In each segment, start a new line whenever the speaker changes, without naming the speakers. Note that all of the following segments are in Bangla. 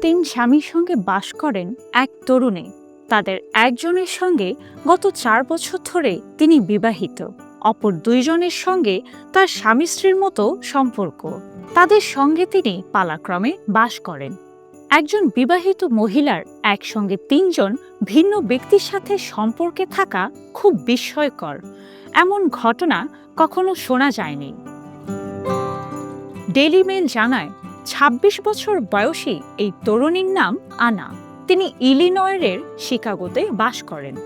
তিন স্বামীর সঙ্গে বাস করেন এক তরুণী। তাদের একজনের সঙ্গে গত চার বছর ধরে তিনি বিবাহিত। অপর দুইজনের সঙ্গে তার স্বামী স্ত্রীর মতো সম্পর্ক। তাদের সঙ্গে তিনি পালাক্রমে বাস করেন। একজন বিবাহিত মহিলার একসঙ্গে তিনজন ভিন্ন ব্যক্তির সাথে সম্পর্কে থাকা খুব বিস্ময়কর। এমন ঘটনা কখনো শোনা যায়নি। ডেলি মেল জানায় ২৬ বছর বয়সী এই তরুণীর নাম আনা। তিনি ইলিনয়ের শিকাগোতে বাস করেন।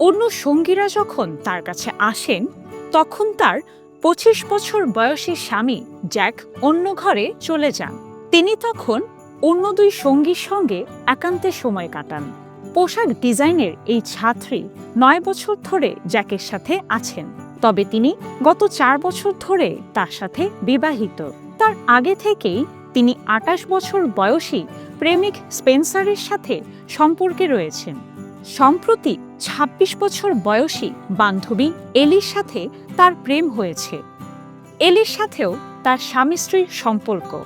অন্য সঙ্গীরা যখন তার কাছে আসেন, তখন তার পঁচিশ বছর বয়সী স্বামী জ্যাক অন্য ঘরে চলে যান। তিনি তখন অন্য দুই সঙ্গীর সঙ্গে একান্তে সময় কাটান। পোশাক ডিজাইনের এই ছাত্রী নয় বছর ধরে জ্যাকের সাথে আছেন। তবে তিনি গত চার বছর ধরে তার সাথে বিবাহিত। তার আগে থেকেই তিনি আটাশ বছর বয়সী প্রেমিক স্পেন্সারের সাথে সম্পর্কে রয়েছেন। সম্প্রতি ২৬ বছর বয়সী বান্ধবী এলির সাথে তার প্রেম হয়েছে। এলির সাথেও তার স্বামী স্ত্রীর সম্পর্ক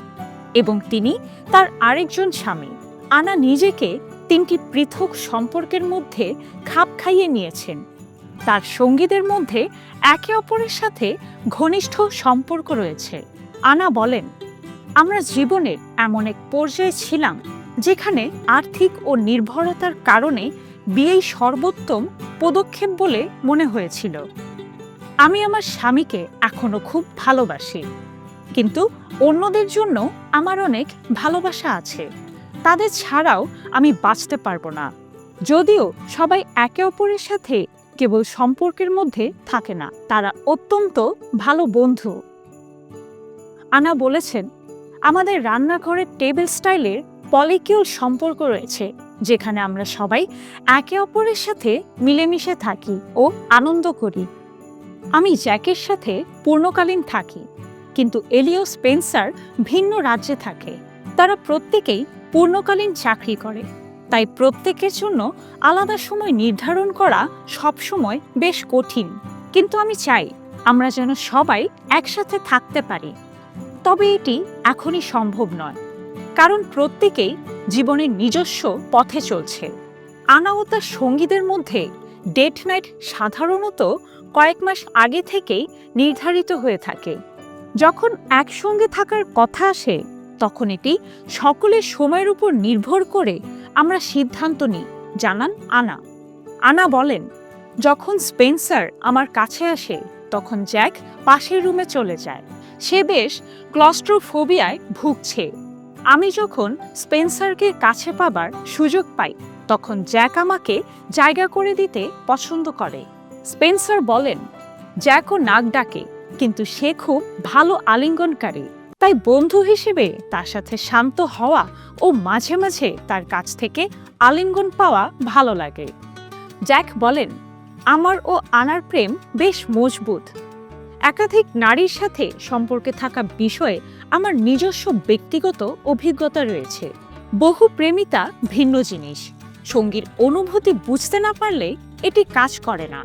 এবং তিনি তার আরেকজন স্বামী। আনা নিজেকে তিনটি পৃথক সম্পর্কের মধ্যে খাপ খাইয়ে নিয়েছেন। তার সঙ্গীদের মধ্যে একে অপরের সাথে ঘনিষ্ঠ সম্পর্ক রয়েছে। আনা বলেন আমরা জীবনের এমন এক পর্যায়ে ছিলাম যেখানে আর্থিক ও নির্ভরতার কারণে বিয়েই সর্বোত্তম পদক্ষেপ বলে মনে হয়েছিল। আমি আমার স্বামীকে এখনও খুব ভালোবাসি। কিন্তু অন্যদের জন্য আমার অনেক ভালোবাসা আছে। তাদের ছাড়াও আমি বাঁচতে পারব না। যদিও সবাই একে অপরের সাথে কেবল সম্পর্কের মধ্যে থাকে না, তারা অত্যন্ত ভালো বন্ধু। আনা বলেছেন আমাদের রান্নাঘরের টেবিল স্টাইলের পলিকিউল সম্পর্ক রয়েছে, যেখানে আমরা সবাই একে অপরের সাথে মিলেমিশে থাকি ও আনন্দ করি। আমি জ্যাকের সাথে পূর্ণকালীন থাকি, কিন্তু এলিও স্পেন্সার ভিন্ন রাজ্যে থাকে। তারা প্রত্যেকেই পূর্ণকালীন চাকরি করে, তাই প্রত্যেকের জন্য আলাদা সময় নির্ধারণ করা সবসময় বেশ কঠিন। কিন্তু আমি চাই আমরা যেন সবাই একসাথে থাকতে পারি। তবে এটি এখনই সম্ভব নয়, কারণ প্রত্যেকেই জীবনের নিজস্ব পথে চলছে। আনা ও তার সঙ্গীদের মধ্যে ডেট নাইট সাধারণত কয়েক মাস আগে থেকেই নির্ধারিত হয়ে থাকে। যখন একসঙ্গে থাকার কথা আসে, তখন এটি সকলের সময়ের উপর নির্ভর করে আমরা সিদ্ধান্ত নিই, জানান আনা। আনা বলেন, যখন স্পেন্সার আমার কাছে আসে, তখন জ্যাক পাশের রুমে চলে যায়। সে বেশ ক্লস্ট্রোফোবিয়ায় ভুগছে। আমি যখন স্পেন্সারকে কাছে পাবার সুযোগ পাই, তখন জ্যাক আমাকে জায়গা করে দিতে পছন্দ করে। স্পেন্সার বলেন, জ্যাকও নাক ডাকে, কিন্তু সে খুব ভালো আলিঙ্গনকারী। তাই বন্ধু হিসেবে তার সাথে শান্ত হওয়া ও মাঝে মাঝে তার কাছ থেকে আলিঙ্গন পাওয়া ভালো লাগে। জ্যাক বলেন, আমার ও আনার প্রেম বেশ মজবুত। একাধিক নারীর সাথে সম্পর্কে থাকা বিষয়ে আমার নিজস্ব ব্যক্তিগত অভিজ্ঞতা রয়েছে। বহু প্রেমিতা ভিন্ন জিনিস। সঙ্গীর অনুভূতি বুঝতে না পারলে এটি কাজ করে না।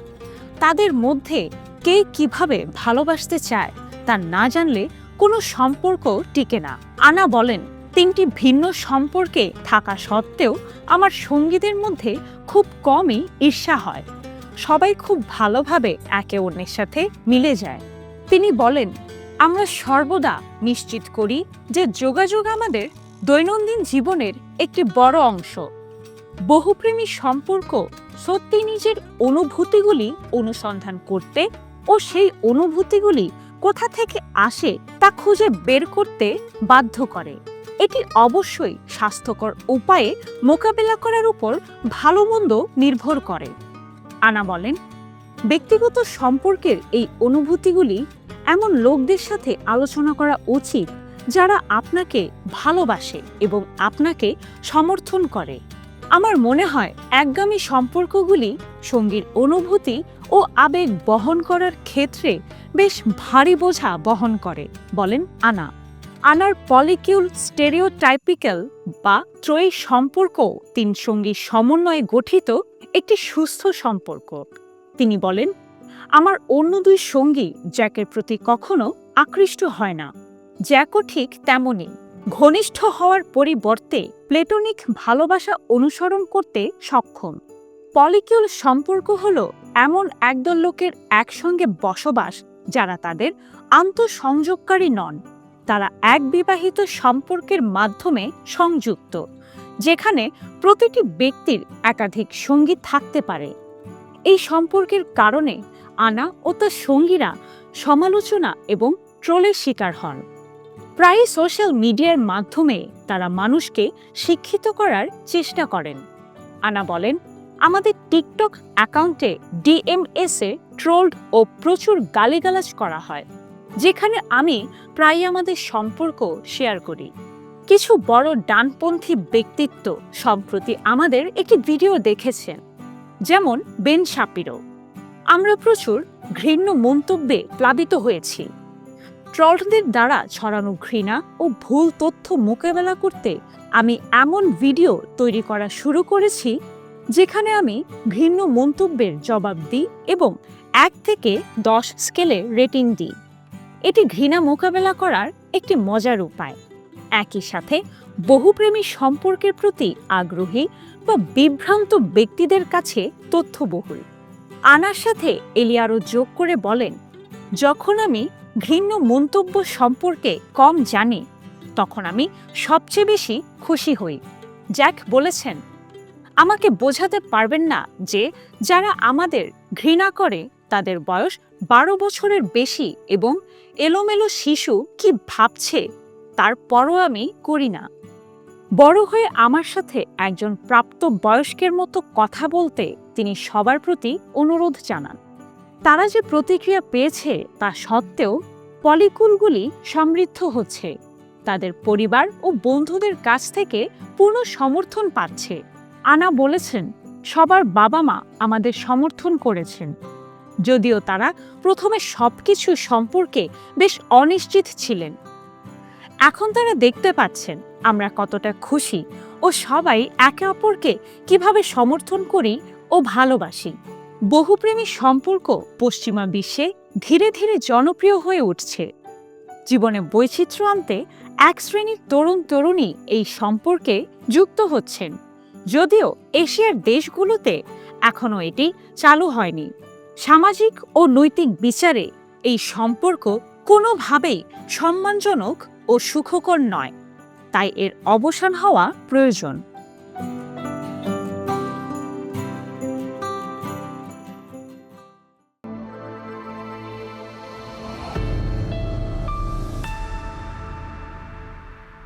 তাদের মধ্যে কে কীভাবে ভালোবাসতে চায় তা না জানলে কোনো সম্পর্ক টিকে না। আনা বলেন, তিনটি ভিন্ন সম্পর্কে থাকা সত্ত্বেও আমার সঙ্গীদের মধ্যে খুব কমই ঈর্ষা হয়। সবাই খুব ভালোভাবে একে অন্যের সাথে মিলে যায়। তিনি বলেন, আমরা সর্বদা নিশ্চিত করি যে যোগাযোগ আমাদের দৈনন্দিন জীবনের একটি বড় অংশ। বহুপ্রেমী সম্পর্ক সত্যি নিজের অনুভূতিগুলি অনুসন্ধান করতে ও সেই অনুভূতিগুলি কোথা থেকে আসে তা খুঁজে বের করতে বাধ্য করে। এটি অবশ্যই স্বাস্থ্যকর উপায়ে মোকাবেলা করার উপর ভালো মন্দ নির্ভর করে। আনা বলেন, ব্যক্তিগত সম্পর্কের এই অনুভূতিগুলি এমন লোকদের সাথে আলোচনা করা উচিত যারা আপনাকে ভালোবাসে এবং আপনাকে সমর্থন করে। আমার মনে হয় একগামী সম্পর্কগুলি সঙ্গীর অনুভূতি ও আবেগ বহন করার ক্ষেত্রে বেশ ভারী বোঝা বহন করে, বলেন আনা। আনার পলিকিউল স্টেরিওটাইপিক্যাল বা ত্রয়ী সম্পর্ক তিন সঙ্গীর সমন্বয়ে গঠিত একটি সুস্থ সম্পর্ক। তিনি বলেন, আমার অন্য দুই সঙ্গী জ্যাকের প্রতি কখনো আকৃষ্ট হয় না। জ্যাকও ঠিক তেমনই। ঘনিষ্ঠ হওয়ার পরিবর্তে প্লেটোনিক ভালোবাসা অনুসরণ করতে সক্ষম। পলিকিউল সম্পর্ক হল এমন একদল লোকের একসঙ্গে বসবাস যারা তাদের আন্তঃসংযোগকারী নন। তারা এক বিবাহিত সম্পর্কের মাধ্যমে সংযুক্ত, যেখানে প্রতিটি ব্যক্তির একাধিক সঙ্গী থাকতে পারে। এই সম্পর্কের কারণে আনা ও তার সঙ্গীরা সমালোচনা এবং ট্রোলের শিকার হন। প্রায়ই সোশ্যাল মিডিয়ার মাধ্যমে তারা মানুষকে শিক্ষিত করার চেষ্টা করেন। আনা বলেন, আমাদের টিকটক অ্যাকাউন্টে ডিএমএস ট্রোলড ও প্রচুর গালিগালাজ করা হয়। যেখানে আমি প্রায়ই আমাদের সম্পর্ক শেয়ার করি। কিছু বড় ডানপন্থী ব্যক্তিত্ব সম্প্রতি আমাদের একটি ভিডিও দেখেছেন, যেমন বেন শাপিরো। আমরা প্রচুর ঘৃণ্য মন্তব্যে প্লাবিত হয়েছি। ট্রলদের দ্বারা ছড়ানো ঘৃণা ও ভুল তথ্য মোকাবেলা করতে আমি এমন ভিডিও তৈরি করা শুরু করেছি, যেখানে আমি ঘৃণ্য মন্তব্যের জবাব দিই এবং এক থেকে দশ স্কেলে রেটিং দিই। এটি ঘৃণা মোকাবেলা করার একটি মজার উপায়। একই সাথে, বহুপ্রেমী সম্পর্কের প্রতি আগ্রহী বা বিভ্রান্ত ব্যক্তিদের কাছে তথ্যবহুল। আনার সাথে এলিয়ারও যোগ করে বলেন, যখন আমি ঘৃণ্য মন্তব্য সম্পর্কে কম জানি, তখন আমি সবচেয়ে বেশি খুশি হই। জ্যাক বলেছেন, আমাকে বোঝাতে পারবেন না যে যারা আমাদের ঘৃণা করে, তাদের বয়স বারো বছরের বেশি এবং এলোমেলো শিশু কি ভাবছে তারপরও আমি করি না। বড় হয়ে আমার সাথে একজন প্রাপ্ত বয়স্কের মতো কথা বলতে তিনি সবার প্রতি অনুরোধ জানান। তারা যে প্রতিক্রিয়া পেয়েছে তা সত্ত্বেও পলিকুলগুলি সমৃদ্ধ হচ্ছে। তাদের পরিবার ও বন্ধুদের কাছ থেকে পূর্ণ সমর্থন পাচ্ছে। আনা বলেছেন, সবার বাবা মা আমাদের সমর্থন করেছেন। যদিও তারা প্রথমে সবকিছু সম্পর্কে বেশ অনিশ্চিত ছিলেন। এখন তারা দেখতে পাচ্ছেন আমরা কতটা খুশি ও সবাই একে অপরকে কীভাবে সমর্থন করি ও ভালোবাসি। বহুপ্রেমী সম্পর্ক পশ্চিমা বিশ্বে ধীরে ধীরে জনপ্রিয় হয়ে উঠছে। জীবনে বৈচিত্র্য আনতে এক শ্রেণির তরুণ তরুণী এই সম্পর্কে যুক্ত হচ্ছেন। যদিও এশিয়ার দেশগুলোতে এখনও এটি চালু হয়নি। সামাজিক ও নৈতিক বিচারে এই সম্পর্ক কোনোভাবেই সম্মানজনক ও সুখকর নয়। তাই এর অবসান হওয়া প্রয়োজন।